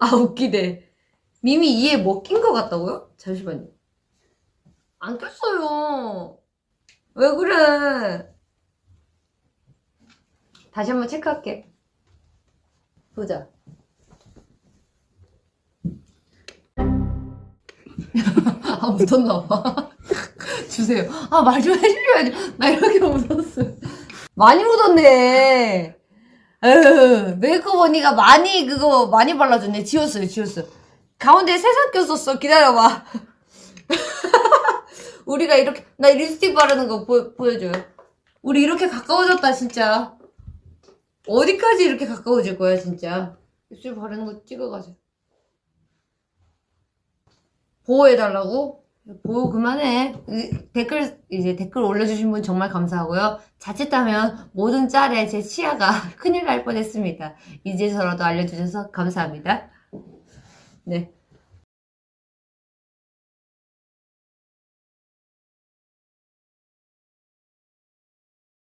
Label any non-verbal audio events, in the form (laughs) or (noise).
아, 웃기대. 미미 이에 뭐낀것 같다고요? 잠시만요. 안 꼈어요. 왜 그래? 다시 한번 체크할게. 보자. (laughs) 아, 묻었나 봐. (laughs) 주세요. 아, 말 좀 해주셔야죠. 나 이렇게 묻었어요. 많이 묻었네. 에휴, 메이크업 언니가 많이 그거 많이 발라줬네. 지웠어요, 지웠어. 가운데 새싹 꼈었어. 기다려봐. (laughs) 우리가 이렇게, 나 립스틱 바르는 거 보, 보여줘요. 우리 이렇게 가까워졌다, 진짜. 어디까지 이렇게 가까워질 거야, 진짜. 입술 바르는 거 찍어가지고. 보호해달라고? 보호 그만해. 이- 댓글, 이제 댓글 올려주신 분 정말 감사하고요. 자칫하면 모든 짤에 제 치아가 (laughs) 큰일 날 뻔했습니다. 이제서라도 알려주셔서 감사합니다. 네.